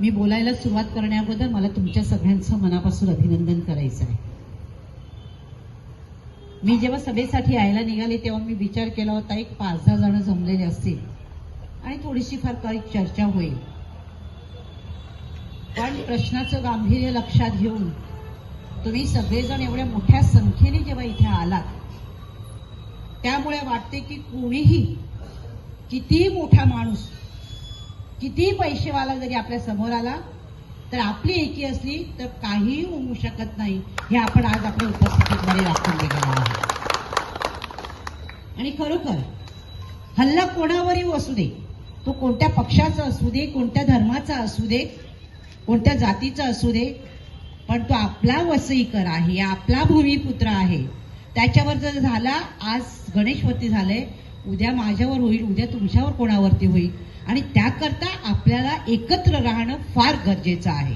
मी बोलायला सुरुवात करण्याबद्दल मला तुमच्या सगळ्यांचं मनापासून अभिनंदन करायचं आहे. मी जेव्हा सभेसाठी यायला निघाले तेव्हा मी विचार केला होता एक पाच दहा जण जमलेले असतील. आणि थोडीशी फार काही चर्चा होईल. पण प्रश्नाचं गांभीर्य लक्षात घेऊन तुम्ही सगळेजण एवढ्या मोठ्या संख्येने जेव्हा इथे आलात त्यामुळे वाटते की कोणीही कितीही मोठा माणूस कितीही पैसेवाला जरी आपल्यासमोर आला तर आपली एकी असली तर काहीही होऊ शकत नाही. हे आपण आज आपल्या उपस्थितीमध्ये दाखवून गेलेलं आहे आणि खरोखर हल्ला कोणावरही असू दे तो कोणत्या पक्षाचा असू दे कोणत्या धर्माचा असू दे कोणत्या जातीचा असू दे पण तो आपला वसईकर आहे आपला भूमिपुत्र आहे. त्याच्यावर जर झाला आज गणेशवती झालंय उद्या माझ्यावर होईल उद्या तुमच्यावर कोणावरती होईल. आणि त्याकरता आपल्याला एकत्र राहणं फार गरजेचं आहे.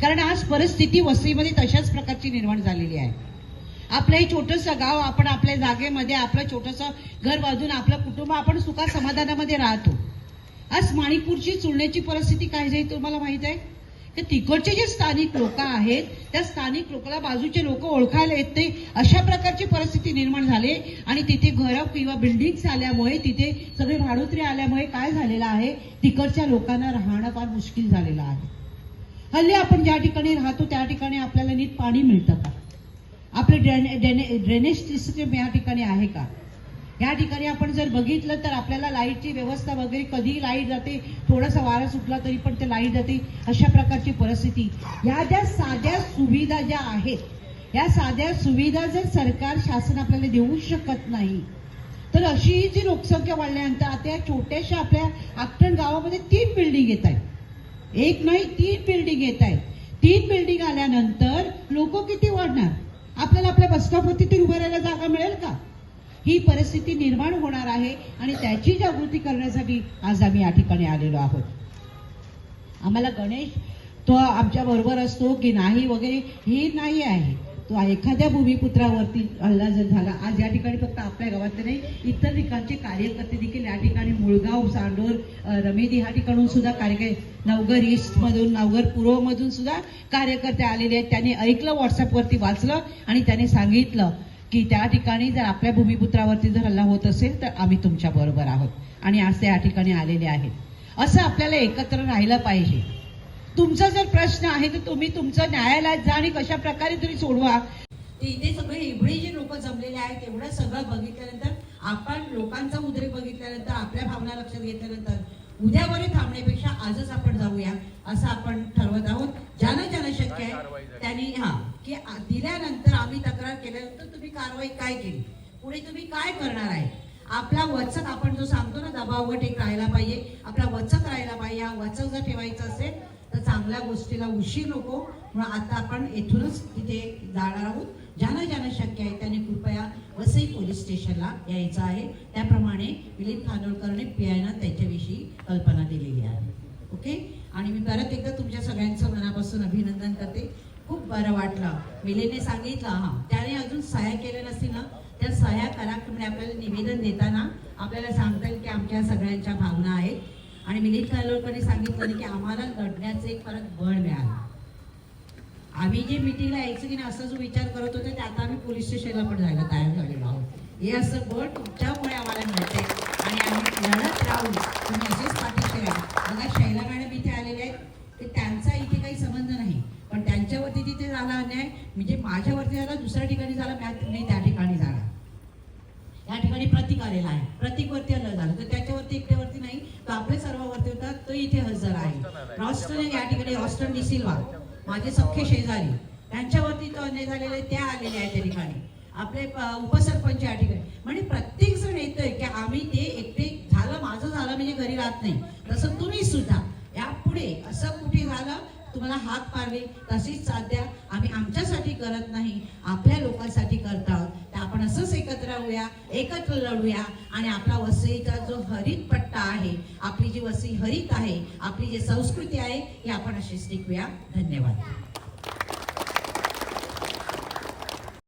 कारण आज परिस्थिती वसईमध्ये तशाच प्रकारची निर्माण झालेली आहे. आपलं हे छोटंसं गाव आपण आपल्या जागेमध्ये आपलं छोटंसं घर बांधून आपलं कुटुंब आपण सुखा समाधानामध्ये राहतो. आज माणिपूरची चुलण्याची परिस्थिती काय जाईल तुम्हाला माहीत आहे? तर तिकडचे जे स्थानिक लोक आहेत त्या स्थानिक लोकांना बाजूचे लोक ओळखायला येत नाही. अशा प्रकारची परिस्थिती निर्माण झाली आणि तिथे घरं किंवा बिल्डिंग्स आल्यामुळे तिथे सगळे भाडोत्री आल्यामुळे काय झालेलं आहे? तिकडच्या लोकांना राहणं फार मुश्किल झालेलं आहे. हल्ली आपण ज्या ठिकाणी राहतो त्या ठिकाणी आपल्याला नीट पाणी मिळतं का? आपलं ड्रेने ड्रेने ड्रेनेज सिस्टम या ठिकाणी आहे का? या ठिकाणी आपण जर बघितलं तर आपल्याला लाईटची व्यवस्था वगैरे कधी लाइट जाते थोडासा वारा सुटला तरी पण ते लाइट जाते अशा प्रकारची परिस्थिती. या ज्या साध्या सुविधा ज्या आहेत या साध्या सुविधा जर सरकार शासन आपल्याला देऊ शकत नाही तर अशी जी लोकसंख्या वाढल्यानंतर आता या छोट्याशा आपल्या आकटण गावामध्ये तीन बिल्डिंग येत आहेत. एक नाही तीन बिल्डिंग येत आहेत. तीन बिल्डिंग आल्यानंतर लोक किती वाढणार? आपल्याला आपल्या बसस्टॉपवरती तरी उभं जागा मिळेल का? ही परिस्थिती निर्माण होणार आहे आणि त्याची जागृती करण्यासाठी आज आम्ही या ठिकाणी आलेलो आहोत. आम्हाला गणेश तो आमच्या बरोबर असतो की नाही वगैरे हे नाही आहे. तो एखाद्या भूमिपुत्रावरती हल्ला जर झाला आज या ठिकाणी फक्त आपल्या गावातले नाही इतर ठिकाणचे कार्यकर्ते देखील या ठिकाणी मुळगाव सांडोर रमेदी ह्या ठिकाणून सुद्धा कार्य नवघर ईस्टमधून नवघर पूर्वमधून सुद्धा कार्यकर्ते आलेले आहेत. त्यांनी ऐकलं व्हॉट्सअपवरती वाचलं आणि त्यांनी सांगितलं की त्या ठिकाणी जर आपल्या भूमिपुत्रावरती जर हल्ला होत असेल तर आम्ही तुमच्या बरोबर आहोत. आणि आज ते या ठिकाणी आलेले आहेत. असं आपल्याला एकत्र राहिलं पाहिजे. तुमचा जर प्रश्न आहे तर तुम्ही तुमचं न्यायालयात जा आणि कशा प्रकारे तरी सोडवा. ते इथे सगळे एवढे जे लोक जमलेले आहेत एवढं सगळं बघितल्यानंतर आपण लोकांचा उद्रेक बघितल्यानंतर आपल्या भावना लक्षात घेतल्यानंतर उद्यावरे थांबण्यापेक्षा आजच आपण जाऊया असं आपण ठरवत आहोत. ज्यानं ज्यानं शक्य आहे त्यांनी हा. की दिल्यानंतर आम्ही तक्रार केल्यानंतर तुम्ही कारवाई काय केली? पुढे तुम्ही काय करणार आहे? आपला वचक आपण जो सांगतो ना दबाव एक राहायला पाहिजे. आपला वचक राहायला पाहिजे. हा वचक जर ठेवायचा असेल तर चांगल्या गोष्टीला उशीर नको. म्हणून आता आपण येथूनच तिथे जाणार आहोत. ज्यांना ज्यांना शक्य आहे त्यांनी कृपया वसई पोलीस स्टेशनला यायचं आहे. त्याप्रमाणे विलीन खानोळकरने पियाना त्याच्याविषयी कल्पना दिलेली आहे. ओके? आणि मी परत एकदा तुमच्या सगळ्यांचं मनापासून अभिनंदन करते. खूप बरं वाटलं. विलेने सांगितलं हा त्याने अजून सहाय्य केल्या नसतील ना त्या सह्या करा म्हणजे आपल्याला निवेदन देताना. आपल्याला सांगता येईल की आमच्या सगळ्यांच्या भावना आहेत. आणि मिलिंद खानोळकरने सांगितलं की आम्हाला लढण्याचं एक परत बळ मिळालं. आम्ही जे मिटिंगला यायचं की नाही असा जो विचार करत होतो ते आता आम्ही पोलीस स्टेशनला पण जायला तयार झालेलो आहोत. हे असं बळ तुमच्यामुळे आम्हाला मिळते आणि आम्ही लढत राहू. तुम्ही म्हणजे माझ्यावरती झाला दुसऱ्या ठिकाणी झाला मी त्या ठिकाणी झाला. या ठिकाणी प्रतीक आलेला आहे. प्रतीकवरती हल्ला झाला. तर त्याच्यावरती एकट्यावरती नाही तो आपले सर्वांवरती होता तो इथे हजर आहे. रॉस्टन या ठिकाणी रॉस्टन डिसिल्वा माझे सख्खे शेजारी. त्यांच्यावरती तो अन्याय झालेला त्या आलेल्या आहेत त्या ठिकाणी. आपले उपसरपंच या ठिकाणी. म्हणजे प्रत्येक जण येतोय की आम्ही ते एकटे झालं माझं झालं म्हणजे घरी राहत नाही. तसं तुम्ही सुद्धा यापुढे असं कुठे तुम्हाला हाक मारली तशीच साथ द्या. आम्ही आमच्यासाठी करत नाही आपल्या लोकांसाठी करत आहोत. तर आपण असंच एकत्र राहूया एकत्र लढूया. आणि आपला वसईचा जो हरित पट्टा आहे आपली जी वसई हरित आहे आपली जी संस्कृती आहे ही आपण अशीच टिकूया. धन्यवाद.